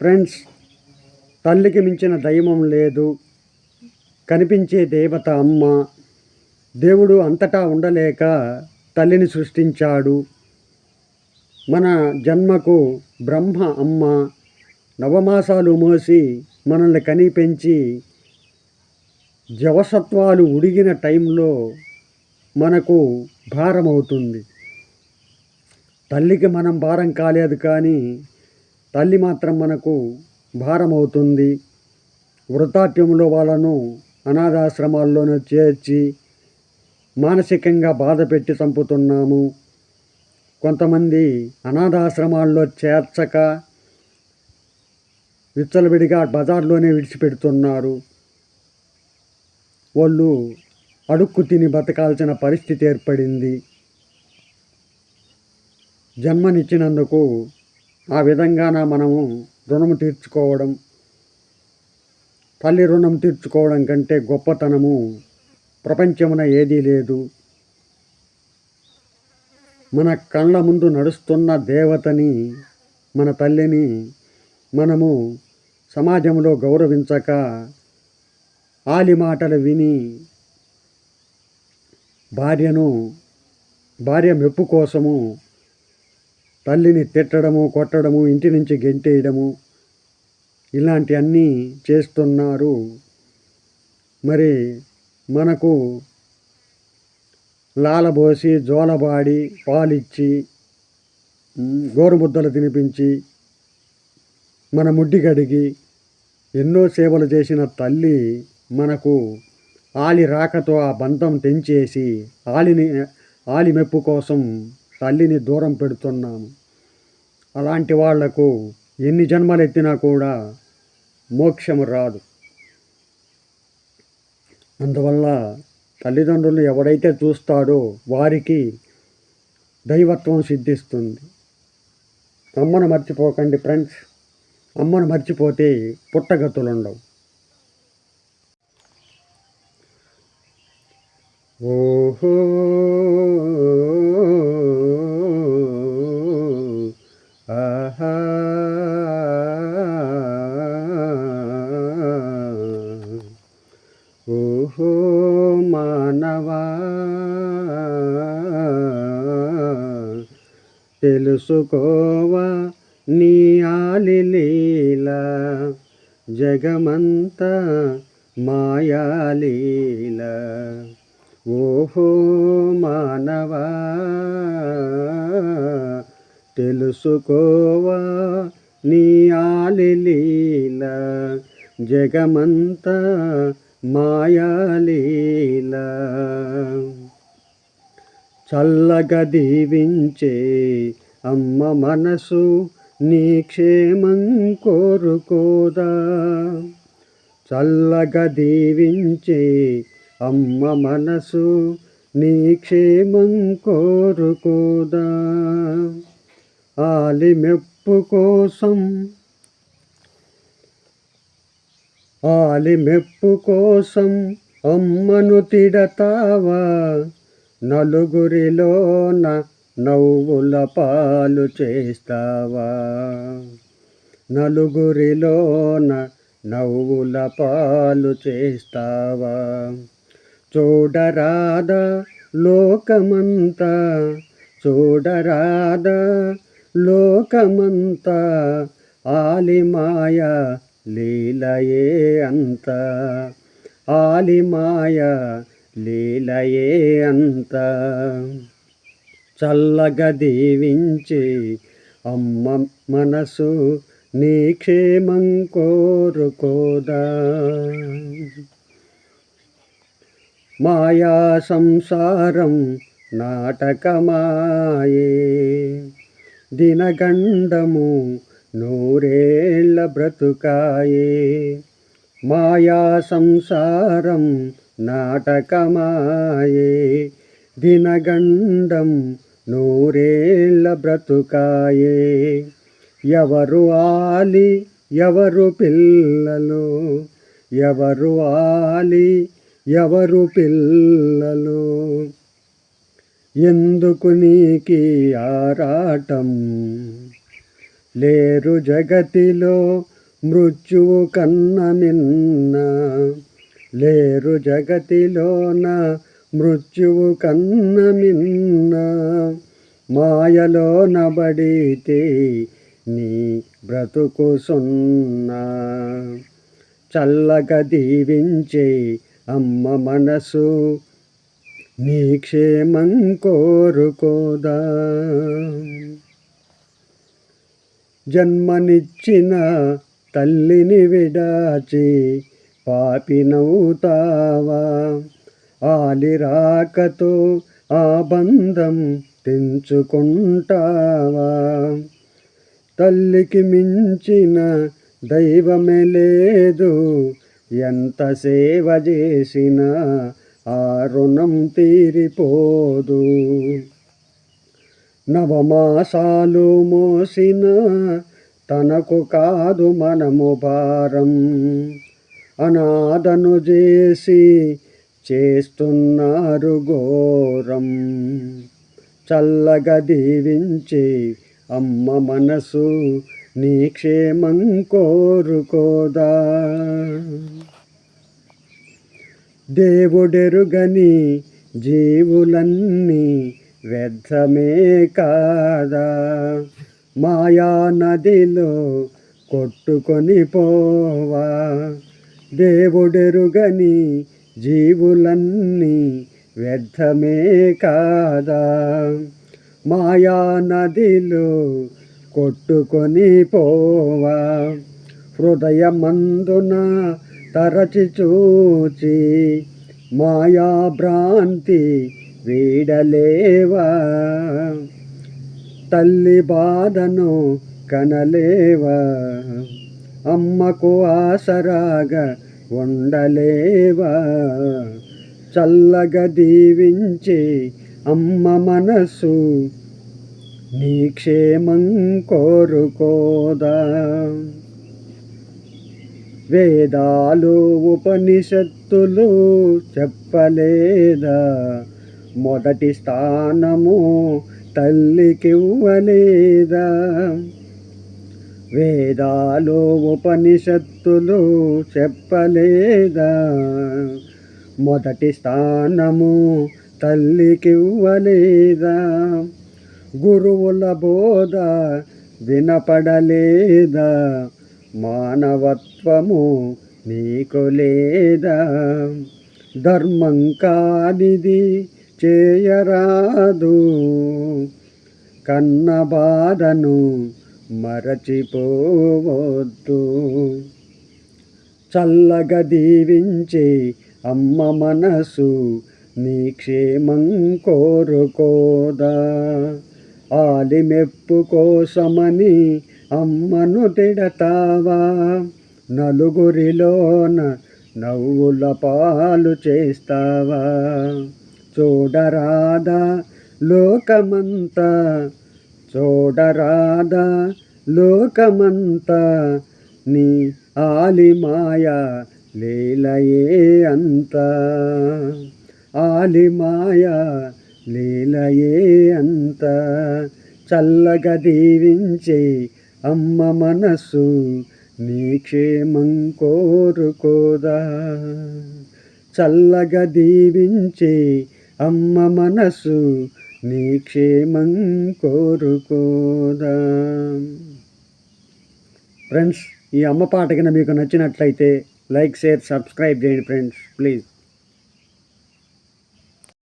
Friends తల్లికి మించిన దైవం లేదు. కనిపించే దేవత అమ్మ. దేవుడు అంతటా ఉండలేక తల్లిని సృష్టించాడు. మన జన్మకు బ్రహ్మ అమ్మ నవమాసాలు మోసి మనల్ని కని పెంచి జవసత్వాలు ఉడిగిన టైంలో మనకు భారం అవుతుంది తల్లికి మనం భారం కాలేదు కానీ తల్లి మాత్రం మనకు భారమవుతుంది. వృతాప్యంలో వాళ్ళను అనాథాశ్రమాల్లోనూ చేర్చి మానసికంగా బాధ పెట్టి చంపుతున్నాము. కొంతమంది అనాథాశ్రమాల్లో చేర్చక విచ్చలవిడిగా బజార్లోనే విడిచిపెడుతున్నారు. వాళ్ళు అడుక్కు తిని బతకాల్సిన పరిస్థితి ఏర్పడింది. జన్మనిచ్చినందుకు ఆ విధంగాన మనము రుణము తీర్చుకోవడం తల్లి రుణం తీర్చుకోవడం కంటే గొప్పతనము ప్రపంచమున ఏదీ లేదు. మన కళ్ళ ముందు నడుస్తున్న దేవతని మన తల్లిని మనము సమాజంలో గౌరవించక ఆలి మాటలు విని భార్యను భార్య మెప్పు కోసము తల్లిని తిట్టడము కొట్టడము ఇంటి నుంచి గెంటేయడము ఇలాంటివన్నీ చేస్తున్నారు. మరి మనకు లాలబోసి జోలబాడి పాలిచ్చి గోరుముద్దలు తినిపించి మన ముడ్డి కడిగి ఎన్నో సేవలు చేసిన తల్లి మనకు ఆలి రాకతో ఆ బంధం తెంచేసి ఆలిని ఆలి మెప్పు కోసం తల్లిని దూరం పెడుతున్నాము. అలాంటి వాళ్ళకు ఎన్ని జన్మలు ఎత్తినా కూడా మోక్షము రాదు. అందువల్ల తల్లిదండ్రులు ఎవడైతే చూస్తాడో వారికి దైవత్వం సిద్ధిస్తుంది. అమ్మను మర్చిపోకండి ఫ్రెండ్స్. అమ్మను మర్చిపోతే పుట్టగతులుండవు. ఓహో! ఓహో మానవా తెలుసుకోవా నీ ఆలిలీల జగమంతా మాయాలీల ఓహో మానవా తెలుసుకోవా నీ ఆలిలీల జగమంతా మాయాలీల. చల్లగా దీవించే అమ్మ మనసు నీ క్షేమం కోరుకోదా. చల్లగా దీవించే అమ్మ మనసు నీ క్షేమం కోరుకోదా. ఆలిమెప్పు కోసం ఆలిమెప్పు కోసం అమ్మను తిడతావా? నలుగురిలోన నవ్వుల పాలు చేస్తావా? నలుగురిలోన నవ్వుల పాలు చేస్తావా? చూడరాదా లోకమంతా చూడరాదా లోకమంతా ఆలిమాయ లీలయే అంత. ఆలిమాయ లీలయే అంత. చల్లగా దీవించి అమ్మ మనసు నీ క్షేమం కోరుకోదా. మాయా సంసారం నాటకమాయే. దినగండము నూరేళ్ళ బ్రతుకాయే. మాయా సంసారం నాటకమాయే. దినగండం నూరేళ్ళ బ్రతుకాయే. ఎవరు ఆలి ఎవరు పిల్లలు? ఎవరు ఆలి ఎవరు పిల్లలు? ఎందుకు నీకి ఆరాటం? లేరు జగతిలో మృత్యువు కన్న మిన్న లేరు జగతిలోన మృత్యువు కన్న మిన్న మాయలో నబడితే నీ బ్రతుకు సున్నా. చల్లగా దీవించే అమ్మ మనసు నీ క్షేమం కోరుకోదా. జన్మనిచ్చిన తల్లిని విడాచి పాపినవుతావా ఆలిరాకతో ఆ బంధం తెంచుకుంటావా? తల్లికి మించిన దైవమే లేదు. ఎంత సేవ చేసినా ఆ రుణం తీరిపోదు. నవమాసాలు మోసిన తనకు కాదు మనము భారం. అనాథను చేసి చేస్తున్నారు ఘోరం. చల్లగా దీవించి అమ్మ మనసు నీ క్షేమం కోరుకోదా. దేవుడెరుగని జీవులన్నీ వ్యర్థమే కాదా? మాయా నదిలో కొట్టుకొని పోవా? దేవుడెరుగని జీవులన్నీ వ్యర్థమే కాదా? మాయా నదిలో కొట్టుకొని పోవా? హృదయమందున తరచి చూచి మాయా భ్రాంతి వీడలేవా తల్లి బాధను కనలేవా? అమ్మకు ఆసరాగా ఉండలేవా? చల్లగా దీవించి అమ్మ మనసు నీ క్షేమం కోరుకోదా? వేదాలు ఉపనిషత్తులు చెప్పలేదా? మొదటి స్థానము తల్లికివ్వలేదా? వేదాలు ఉపనిషత్తులు చెప్పలేదా? మొదటి స్థానము తల్లికివ్వలేదా? గురువుల బోధ వినపడలేదా? మానవత్వము నీకు లేదా? ధర్మం కానిది చేయరాదు కన్న బాధను మరచిపోవద్దు. చల్లగా దీవించే అమ్మ మనసు నీ క్షేమం కోరుకోదా. ఆలిమెప్పు కోసమని అమ్మను తిడతావా? నలుగురిలోన నవ్వుల పాలు చేస్తావా? చూడరాదా లోకమంతా చూడరాదా లోకమంతా నీ ఆలిమాయ లీలయే అంత. ఆలిమాయ లీలయే అంత. చల్లగా దీవించే అమ్మ మనసు నీ క్షేమం కోరుకోదా. చల్లగా దీవించే అమ్మ మనసు నీ క్షేమం కోరుకోదా. ఫ్రెండ్స్ ఈ అమ్మ పాట కింద మీకు నచ్చినట్లయితే లైక్ షేర్ సబ్స్క్రైబ్ చేయండి ఫ్రెండ్స్ ప్లీజ్